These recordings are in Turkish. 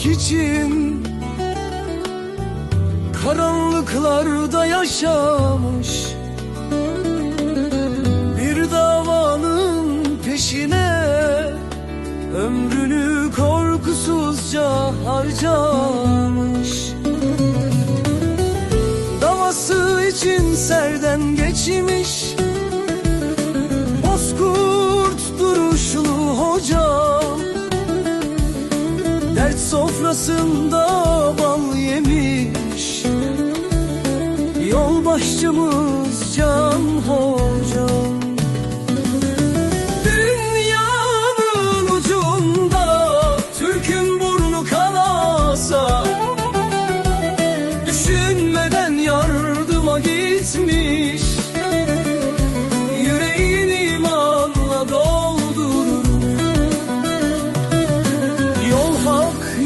bulmak için Karanlıklarda yaşamış Bir davanın peşine Ömrünü korkusuzca harcamış. Davası için serden geçmiş sofrasında bal yemiş. Yolbaşçımız Can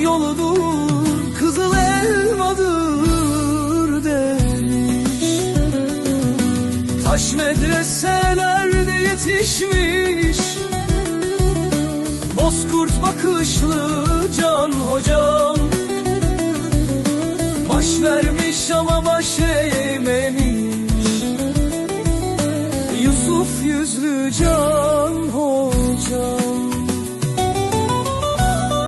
yoludur Kızıl elmadır demiş. Taş medreselerde yetişmiş Bozkurt bakışlı can hocam. Baş vermiş ama baş eğmemiş. Yusuf yüzlü can hocam.